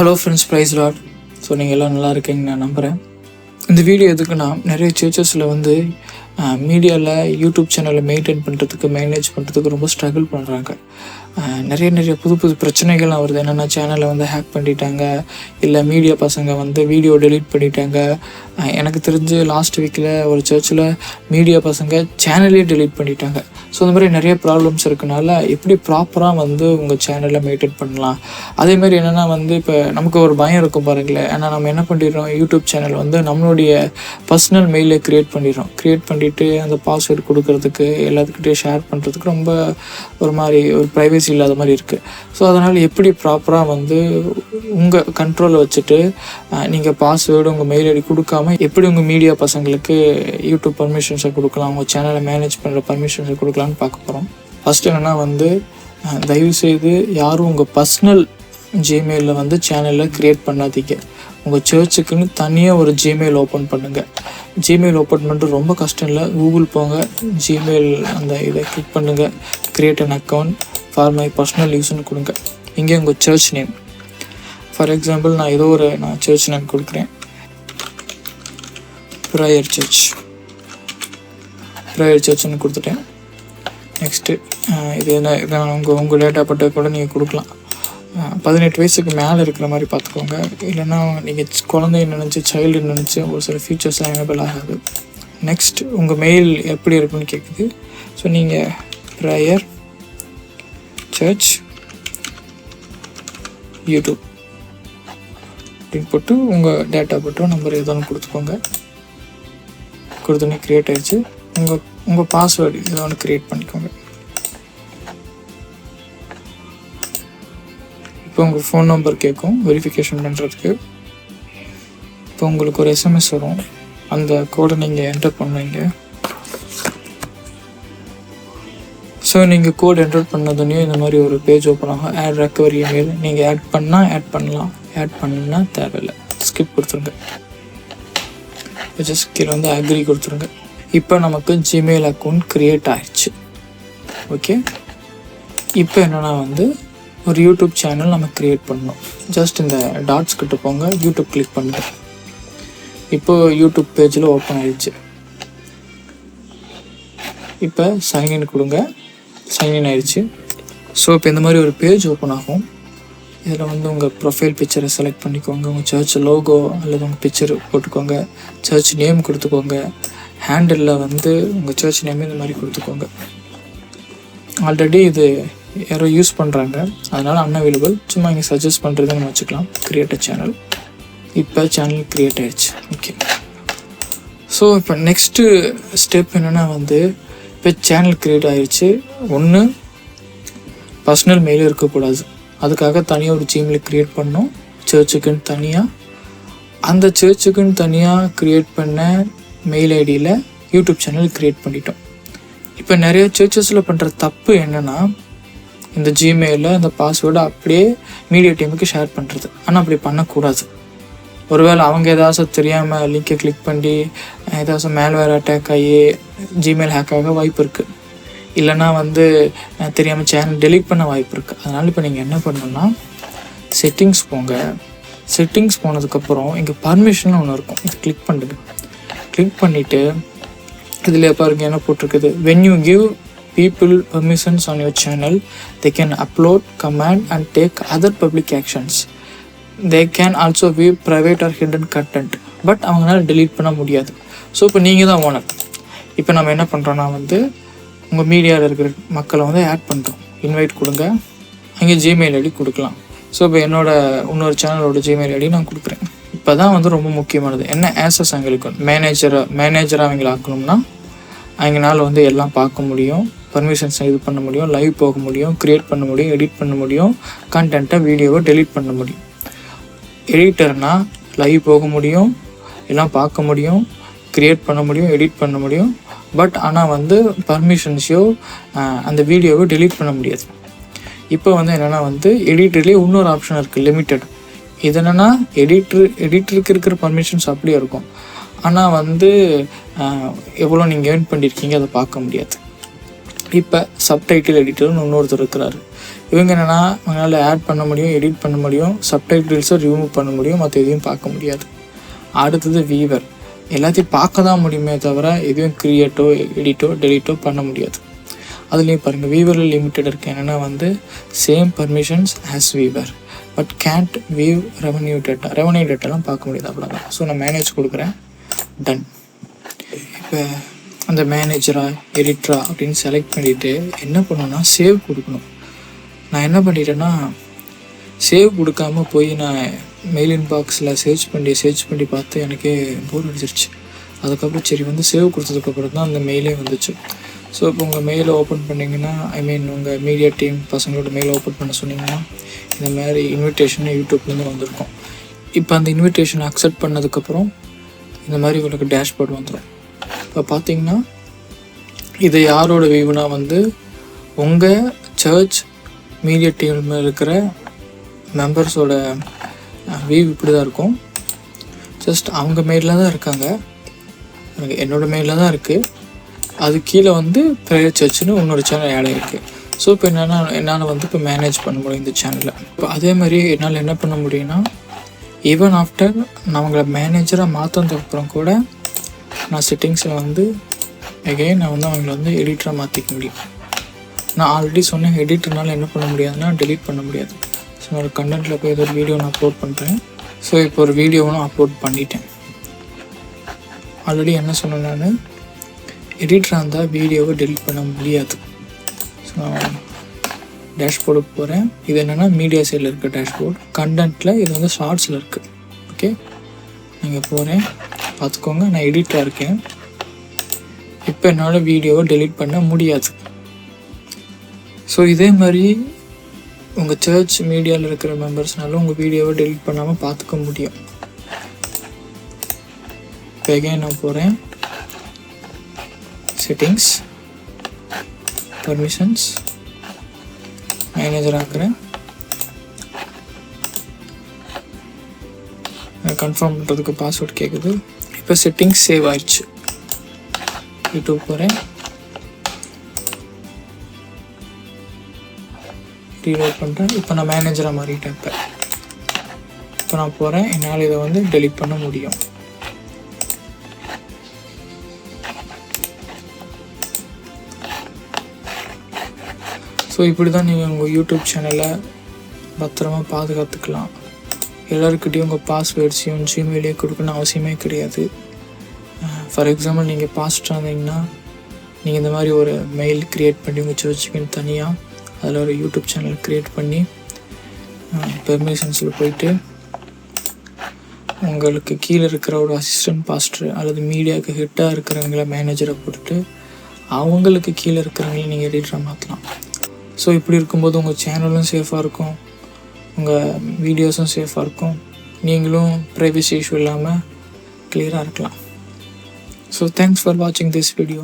Hello friends praise Lord so நீங்கள் எல்லாம் நல்லா இருக்கீங்க நான் நம்புகிறேன் இந்த வீடியோ எதுக்குன்னா நிறைய சர்ச்சஸில் வந்து மீடியாவில் யூடியூப் சேனலை மெயின்டைன் பண்ணுறதுக்கு மேனேஜ் பண்ணுறதுக்கு ரொம்ப ஸ்ட்ரகிள் பண்ணுறாங்க நிறைய நிறைய புது புது பிரச்சனைகள்லாம் வருது. என்னென்னா சேனலை வந்து ஹேக் பண்ணிட்டாங்க. இல்லை மீடியா பசங்க வந்து வீடியோ டெலீட் பண்ணிட்டாங்க. எனக்கு தெரிஞ்சு லாஸ்ட் வீக்கில் ஒரு சர்ச்சில் மீடியா பசங்க சேனலே டெலீட் பண்ணிட்டாங்க. ஸோ இந்த மாதிரி நிறைய ப்ராப்ளம்ஸ் இருக்கனால எப்படி ப்ராப்பராக வந்து உங்கள் சேனலை மெயின்டைன் பண்ணலாம்? அதே மாதிரி என்னென்னா வந்து இப்போ நமக்கு ஒரு பயம் இருக்கும் பாருங்களேன். ஏன்னா நம்ம என்ன பண்ணிடுறோம்? யூடியூப் சேனல் வந்து நம்மளுடைய பர்சனல் மெயிலை க்ரியேட் பண்ணிடுறோம். க்ரியேட் பண்ணிவிட்டு அந்த பாஸ்வேர்டு கொடுக்கறதுக்கு எல்லாத்துக்கிட்டையும் ஷேர் பண்ணுறதுக்கு ரொம்ப ஒரு மாதிரி ஒரு ப்ரைவசி இல்லாத மாதிரி இருக்குது ஸோ அதனால் எப்படி ப்ராப்பராக வந்து உங்கள் கண்ட்ரோலில் வச்சுட்டு நீங்கள் பாஸ்வேர்டு உங்கள் மெயில் ஐடி கொடுக்காம எப்படி உங்கள் மீடியா பசங்களுக்கு யூடியூப் பர்மிஷன்ஸை கொடுக்கலாம் உங்கள் சேனலை மேனேஜ் பண்ணுற பர்மிஷன்ஸை கொடுக்கலான்னு பார்க்க போகிறோம் ஃபஸ்ட் என்னென்னா வந்து தயவுசெய்து யாரும் உங்கள் பர்சனல் ஜிமெயிலில் வந்து சேனலில் க்ரியேட் பண்ணாதீங்க. உங்கள் சர்ச்சுக்குன்னு தனியாக ஒரு ஜிமெயில் ஓப்பன் பண்ணுங்கள் ஜிமெயில் ஓப்பன் பண்ணுறது ரொம்ப கஷ்டம் இல்லை. கூகுள் போங்க ஜிமெயில் அந்த இதை கிளிக் பண்ணுங்கள் create an account for my personal யூஸ்னு கொடுங்க. இங்கே உங்கள் சர்ச் நேம் ஃபார் எக்ஸாம்பிள் நான் ஏதோ ஒரு நான் சர்ச் நேம் கொடுக்குறேன். ப்ரேயர் சர்ச் ப்ரேயர் சர்ச்னு கொடுத்துட்டேன். நெக்ஸ்ட்டு இது என்ன இதான் உங்கள் உங்கள் டேட்டா பட்டை கூட நீங்கள் கொடுக்கலாம். பதினெட்டு வயசுக்கு மேலே இருக்கிற மாதிரி பார்த்துக்கோங்க. இல்லைன்னா நீங்கள் குழந்தைய நினச்சி சைல்டு நினச்சி ஒரு சில ஃபீச்சர்ஸ்லாம் எனபிள் ஆகாது. நெக்ஸ்ட் உங்கள் மெயில் எப்படி இருக்குன்னு கேட்குது ஸோ நீங்கள் ப்ரேயர் சர்ச் யூடியூப் அப்படின்னு போட்டு உங்கள் டேட்டா போட்டோ நம்பர் ஏதோ ஒன்று கொடுத்துக்கோங்க. கொடுத்தோன்னே க்ரியேட் ஆயிடுச்சு. உங்கள் உங்கள் பாஸ்வேர்டு ஏதோ ஒன்று க்ரியேட் பண்ணிக்கோங்க. இப்போ உங்கள் ஃபோன் நம்பர் கேட்கும் வெரிஃபிகேஷன் பண்ணுறதுக்கு இப்போ உங்களுக்கு ஒரு எஸ்எம்எஸ் வரும். அந்த கோடை நீங்கள் என்டர் பண்ணுவீங்க. ஸோ நீங்கள் கோட் என்டர் பண்ணதுனே இந்த மாதிரி ஒரு பேஜ் ஓப்பன் ஆகும் ஆட் ரெக்கவரி இமெயில் நீங்கள் ஆட் பண்ணால் ஆட் பண்ணலாம். ஆட் பண்ணால் தேவையில்லை. ஸ்கிப் கொடுத்துருங்க. ஜஸ்ட் கீழே வந்து அக்ரி கொடுத்துருங்க. இப்போ நமக்கு ஜிமெயில் அக்கௌண்ட் க்ரியேட் ஆயிடுச்சு. ஓகே இப்போ என்னென்னா வந்து ஒரு யூடியூப் சேனல் நம்ம க்ரியேட் பண்ணணும். ஜஸ்ட் இந்த டாட்ஸ் கிட்ட போங்க. யூடியூப் கிளிக் பண்ணுங்க. இப்போ யூடியூப் பேஜில் ஓப்பன் ஆயிடுச்சு. இப்போ சைன்இன் கொடுங்க. சைன்இன் ஆயிடுச்சு. ஸோ இப்போ இந்த மாதிரி ஒரு பேஜ் ஓப்பன் ஆகும். இதில் வந்து உங்கள் ப்ரொஃபைல் பிக்சரை செலக்ட் பண்ணிக்கோங்க. உங்கள் சர்ச் லோகோ அல்லது உங்கள் பிக்சர் போட்டுக்கோங்க. சர்ச் நேம் கொடுத்துக்கோங்க. ஹேண்டிலில் வந்து உங்கள் சர்ச் நேம் இந்த மாதிரி கொடுத்துக்கோங்க. ஆல்ரெடி இது யாரோ யூஸ் பண்ணுறாங்க அதனால் அன்அவைலபிள் சும்மா இங்கே சஜஸ்ட் பண்ணுறதை நம்ம வச்சுக்கலாம். கிரியேட் சேனல் இப்போ சேனல் க்ரியேட் ஆயிடுச்சு. ஓகே ஸோ இப்போ நெக்ஸ்ட்டு ஸ்டெப் என்னென்னா வந்து இப்போ சேனல் க்ரியேட் ஆகிடுச்சு ஒன்று பர்சனல் மெயில் இருக்கக்கூடாது. அதுக்காக தனியாக ஒரு ஜிமெயில் க்ரியேட் பண்ணோம். சர்ச்சுக்குன்னு தனியாக அந்த சர்ச்சுக்குன்னு தனியாக க்ரியேட் பண்ண மெயில் ஐடியில் யூடியூப் சேனல் க்ரியேட் பண்ணிட்டோம். இப்போ நிறைய சர்ச்சஸில் பண்ணுற தப்பு என்னென்னா இந்த ஜிமெயிலில் இந்த பாஸ்வேர்டை அப்படியே மீடியா டீமுக்கு ஷேர் பண்ணுறது ஆனால் அப்படி பண்ணக்கூடாது. ஒருவேளை அவங்க ஏதாச்சும் தெரியாமல் லிங்கை கிளிக் பண்ணி ஏதாச்சும் மேல்வேர் அட்டாக் ஆகி ஜிமெயில் ஹேக் ஆக வாய்ப்பு இருக்குது இல்லைன்னா வந்து தெரியாமல் சேனல் டெலீட் பண்ண வாய்ப்பு இருக்குது அதனால் இப்போ நீங்கள் என்ன பண்ணணும்னா செட்டிங்ஸ் போங்க. செட்டிங்ஸ் போனதுக்கப்புறம் இங்கே பர்மிஷன் ஒன்று இருக்கும். இது கிளிக் பண்ணுங்க. கிளிக் பண்ணிவிட்டு இதில் பாருங்க என்ன போட்டிருக்குது? When you give people permissions on your channel they can upload comment and take other public actions they can also view private or hidden content but அவங்களால டெலீட் பண்ண முடியாது. ஸோ இப்போ நீங்கள் தான் ஓனர் இப்போ நம்ம என்ன பண்ணுறோன்னா வந்து உங்கள் மீடியாவில் இருக்கிற மக்களை வந்து ஆட் பண்ணுறோம் இன்வைட் கொடுங்க. அங்கே ஜிமெயில் ஐடி கொடுக்கலாம். ஸோ இப்போ என்னோட இன்னொரு சேனலோட ஜிமெயில் ஐடி நான் கொடுக்குறேன். இப்போ தான் வந்து ரொம்ப முக்கியமானது. என்ன ஆசஸ் அவங்களுக்கு மேனேஜரை மேனேஜராக அவங்கள ஆக்கணும்னா அவங்களால வந்து எல்லாம் பார்க்க முடியும். பர்மிஷன்ஸ் இது பண்ண முடியும். லைவ் போக முடியும். க்ரியேட் பண்ண முடியும். எடிட் பண்ண முடியும். கண்டென்ட்டை வீடியோவை டெலிட் பண்ண முடியும். எடிட்டர்னா லைவ் போக முடியும் எல்லாம் பார்க்க முடியும் க்ரியேட் பண்ண முடியும் எடிட் பண்ண முடியும். பட் ஆனால் வந்து பர்மிஷன்ஸையோ அந்த வீடியோவை டெலீட் பண்ண முடியாது. இப்போ வந்து என்னென்னா வந்து எடிட்டர்லேயே இன்னொரு ஆப்ஷன் இருக்குது லிமிட்டட் இது என்னென்னா எடிட்ரு எடிட்டருக்கு இருக்கிற பர்மிஷன்ஸ் அப்படியே இருக்கும். ஆனால் வந்து எவ்வளோ நீங்கள் ஏர்ன் பண்ணியிருக்கீங்க அதை பார்க்க முடியாது. இப்போ சப்டைட்டில் எடிட்டர்னு இன்னொருத்தர் இருக்கிறாரு. இவங்க என்னென்னா அவங்களால ஆட் பண்ண முடியும் எடிட் பண்ண முடியும் சப்டைட்டில்ஸை ரிமூவ் பண்ண முடியும் மற்ற எதையும் பார்க்க முடியாது. அடுத்தது வீவர் எல்லாத்தையும் பார்க்க தான் முடியுமே தவிர எதுவும் க்ரியேட்டோ எடிட்டோ டெலிட்டோ பண்ண முடியாது. அதுலேயும் பாருங்கள் வீவரில் லிமிட்டட் இருக்குது என்னென்னா வந்து same permissions as viewer but can't view revenue data revenue டேட்டாலாம் பார்க்க முடியாது அவ்வளோதான் ஸோ நான் மேனேஜ் கொடுக்குறேன். டன் இப்போ அந்த மேனேஜரா எடிட்டரா அப்படின்னு செலக்ட் பண்ணிவிட்டு என்ன பண்ணணும்னா சேவ் கொடுக்கணும். நான் என்ன பண்ணிட்டேன்னா சேவ் கொடுக்காம போய் நான் மெயில் இன்பாக்ஸில் சர்ச் பண்ணி சர்ச் பண்ணி பார்த்து எனக்கே போர் அடிச்சிருச்சு. அதுக்கப்புறம் சரி வந்து சேவ் கொடுத்ததுக்கப்புறம் தான் அந்த மெயிலே வந்துச்சு. ஸோ இப்போ உங்கள் மெயிலை ஓப்பன் பண்ணிங்கன்னா ஐ மீன் உங்கள் மீடியா டீம் பசங்களோட மெயில் ஓப்பன் பண்ண சொன்னீங்கன்னா இந்த மாதிரி இன்விடேஷன் யூடியூப்லேருந்து வந்திருக்கும். இப்போ அந்த இன்விடேஷன் அக்செப்ட் பண்ணதுக்கப்புறம் இந்த மாதிரி உங்களுக்கு டேஷ்போர்ட் வந்துடும் இப்போ பார்த்தீங்கன்னா இது யாரோட வியூனா வந்து உங்கள் சர்ச் மீடியா டீம் இருக்கிற மெம்பர்ஸோட வியூ இப்படி தான் இருக்கும். ஜஸ்ட் அவங்க மெயிலில் தான் இருக்காங்க. என்னோடய மெயிலில் தான் இருக்குது அது கீழே வந்து ப்ரேயர் சர்ச்சுன்னு இன்னொரு சேனல் ஆட் இருக்குது ஸோ இப்போ என்னென்னா என்னால் வந்து இப்போ மேனேஜ் பண்ண முடியும் இந்த சேனலில் இப்போ அதே மாதிரி என்னால் என்ன பண்ண முடியும்னா ஈவன் ஆஃப்டர் நான் அவங்கள மேனேஜராக மாற்றினதுக்கப்புறம் கூட நான் செட்டிங்ஸில் வந்து எகைன் நான் வந்து அவங்கள வந்து எடிட்டராக மாற்றிக்க முடியும். நான் ஆல்ரெடி சொன்னேன் எடிட்னால என்ன பண்ண முடியாதுன்னா டெலீட் பண்ண முடியாது. ஸோ என்னோடய கண்டென்ட்டில் போய் ஏதோ ஒரு வீடியோ நான் அப்லோட் பண்ணுறேன் ஸோ இப்போ ஒரு வீடியோவும் அப்லோட் பண்ணிட்டேன். ஆல்ரெடி என்ன சொன்னேன் நான்? எடிட்டராக இருந்தால் வீடியோவை டெலிட் பண்ண முடியாது. ஸோ நான் டேஷ்போர்டுக்கு போகிறேன் இது என்னென்னா மீடியா சைடில் இருக்க டேஷ்போர்டு கண்டென்ட்டில் இது வந்து ஷார்ட்ஸில் இருக்குது ஓகே நீங்கள் போகிறேன் பார்த்துக்கோங்க. நான் எடிட்டாக இருக்கேன். இப்போ என்னால் வீடியோவை டெலிட் பண்ண முடியாது. ஸோ இதே மாதிரி உங்கள் சர்ச் மீடியாவில் இருக்கிற மெம்பர்ஸ்னால உங்கள் வீடியோவை டெலிட் பண்ணாமல் பார்த்துக்க முடியும். இப்போ நான் போகிறேன் செட்டிங்ஸ் பர்மிஷன்ஸ் மேனேஜர் ஆக்குறேன். கன்ஃபார்ம் பண்ணுறதுக்கு பாஸ்வேர்ட் கேட்குது இப்போ செட்டிங்ஸ் சேவ் ஆயிடுச்சு யூடியூப் போகிறேன் ரீலோட் பண்ணுறேன் இப்போ நான் மேனேஜராக மாறிட்டேன் இப்போ. இப்போ நான் போகிறேன் என்னால் இதை வந்து டெலிட் பண்ண முடியும். ஸோ இப்படி தான் நீங்கள் உங்கள் யூடியூப் சேனலை பத்திரமா பாதுகாத்துக்கலாம். எல்லாருக்கிட்டையும் உங்கள் பாஸ்வேர்ட்ஸையும் ஜிமெயிலையும் கொடுக்கணும் அவசியமே கிடையாது. ஃபார் எக்ஸாம்பிள் நீங்கள் பாஸ்டாக இருந்தீங்கன்னா நீங்கள் இந்த மாதிரி ஒரு மெயில் க்ரியேட் பண்ணி உங்கள் சர்ச்சுக்குன்னு தனியாக அதில் ஒரு யூடியூப் சேனல் க்ரியேட் பண்ணி பெர்மிஷன்ஸில் போயிட்டு உங்களுக்கு கீழே இருக்கிற ஒரு அசிஸ்டன்ட் பாஸ்டர் அல்லது மீடியாவுக்கு ஹிட்டாக இருக்கிறவங்கள மேனேஜரை போட்டுட்டு அவங்களுக்கு கீழே இருக்கிறவங்கள நீங்கள் எடிட்டராக மாற்றலாம் ஸோ இப்படி இருக்கும்போது உங்கள் சேனலும் சேஃபாக இருக்கும். உங்கள் வீடியோஸும் சேஃபாக இருக்கும். நீங்களும் ப்ரைவசி இஷ்யூ இல்லாமல் கிளியராக இருக்கலாம். ஸோ தேங்க்ஸ் ஃபார் வாட்சிங் திஸ் வீடியோ